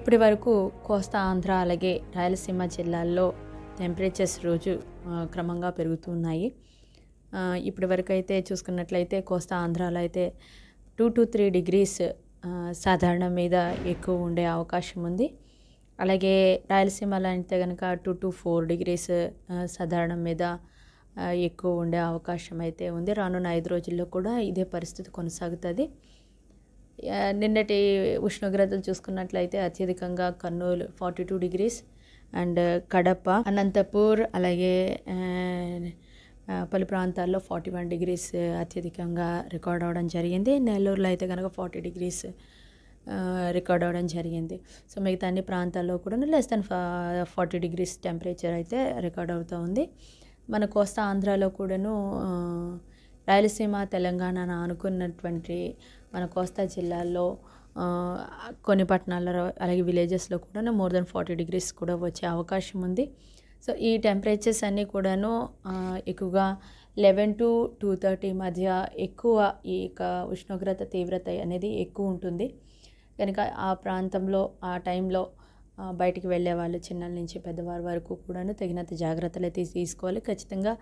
ఇప్పటి వరకు కోస్తా ఆంధ్ర అలాగే రాయలసీమ జిల్లాల్లో టెంపరేచర్స్ రోజు క్రమంగా పెరుగుతున్నాయి. ఇప్పటి వరకు అయితే చూసుకున్నట్లయితే కోస్తా ఆంధ్రాలో అయితే టూ టు త్రీ డిగ్రీస్ సాధారణ మీద ఎక్కువ ఉండే అవకాశం ఉంది. అలాగే రాయలసీమలో అయితే కనుక టూ టు ఫోర్ డిగ్రీస్ సాధారణం మీద ఎక్కువ ఉండే అవకాశం అయితే ఉంది. రానున్న ఐదు రోజుల్లో కూడా ఇదే పరిస్థితి కొనసాగుతుంది. నిన్నటి ఉష్ణోగ్రతలు చూసుకున్నట్లయితే అత్యధికంగా Kurnool forty two degrees and Kadapa Anantapur అలాగే పలు ప్రాంతాల్లో ఫార్టీ వన్ డిగ్రీస్ అత్యధికంగా రికార్డ్ అవ్వడం జరిగింది. నెల్లూరులో అయితే కనుక ఫార్టీ డిగ్రీస్ రికార్డ్ అవ్వడం జరిగింది. సో మిగతా అన్ని ప్రాంతాల్లో కూడా less than forty degrees temperature అయితే రికార్డ్ అవుతూ ఉంది. మన కోస్తా ఆంధ్రాలో కూడాను రాయలసీమ తెలంగాణ అనుకున్నటువంటి మన కోస్తా జిల్లాల్లో కొన్ని పట్టణాల్లో అలాగే విలేజెస్లో కూడా మోర్ దెన్ ఫార్టీ డిగ్రీస్ కూడా వచ్చే అవకాశం ఉంది. సో ఈ టెంపరేచర్స్ అన్నీ కూడాను ఎక్కువగా లెవెన్ టు టూ థర్టీ మధ్య ఎక్కువ ఈ యొక్క ఉష్ణోగ్రత తీవ్రత అనేది ఎక్కువ ఉంటుంది. కనుక ఆ ప్రాంతంలో ఆ టైంలో బయటికి వెళ్ళే వాళ్ళు చిన్నల నుంచి పెద్దవారి వరకు కూడాను తగినంత జాగ్రత్తలు అయితే తీసుకోవాలి. ఖచ్చితంగా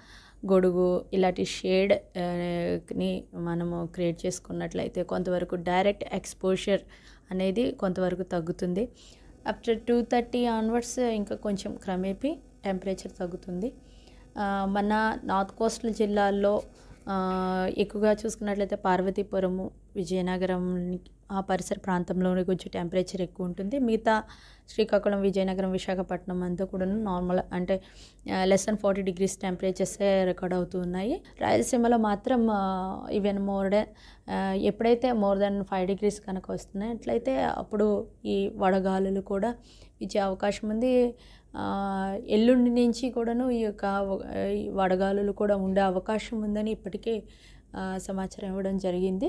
గొడుగు ఇలాంటి షేడ్ని మనము క్రియేట్ చేసుకున్నట్లయితే కొంతవరకు డైరెక్ట్ ఎక్స్పోజర్ అనేది కొంతవరకు తగ్గుతుంది. ఆఫ్టర్ టూ థర్టీ ఆన్వర్డ్స్ ఇంకా కొంచెం క్రమేపీ టెంపరేచర్ తగ్గుతుంది. మన నార్త్ కోస్టల్ జిల్లాల్లో ఎక్కువగా చూసుకున్నట్లయితే పార్వతీపురము విజయనగరం ఆ పరిసర ప్రాంతంలోనే కొంచెం టెంపరేచర్ ఎక్కువ ఉంటుంది. మిగతా శ్రీకాకుళం విజయనగరం విశాఖపట్నం అంతా కూడా నార్మల్ అంటే లెస్ దెన్ ఫార్టీ డిగ్రీస్ టెంపరేచర్సే రికార్డ్ అవుతూ ఉన్నాయి. రాయలసీమలో మాత్రం ఈవెన్ మోర్ దెన్ ఎప్పుడైతే మోర్ దెన్ ఫైవ్ డిగ్రీస్ కనుక వస్తున్నాయి అట్లయితే అప్పుడు ఈ వడగాలులు కూడా ఇచ్చే అవకాశం ఉంది. ఎల్లుండి నుంచి కూడాను ఈ యొక్క వడగాలులు కూడా ఉండే అవకాశం ఉందని ఇప్పటికే సమాచారం ఇవ్వడం జరిగింది.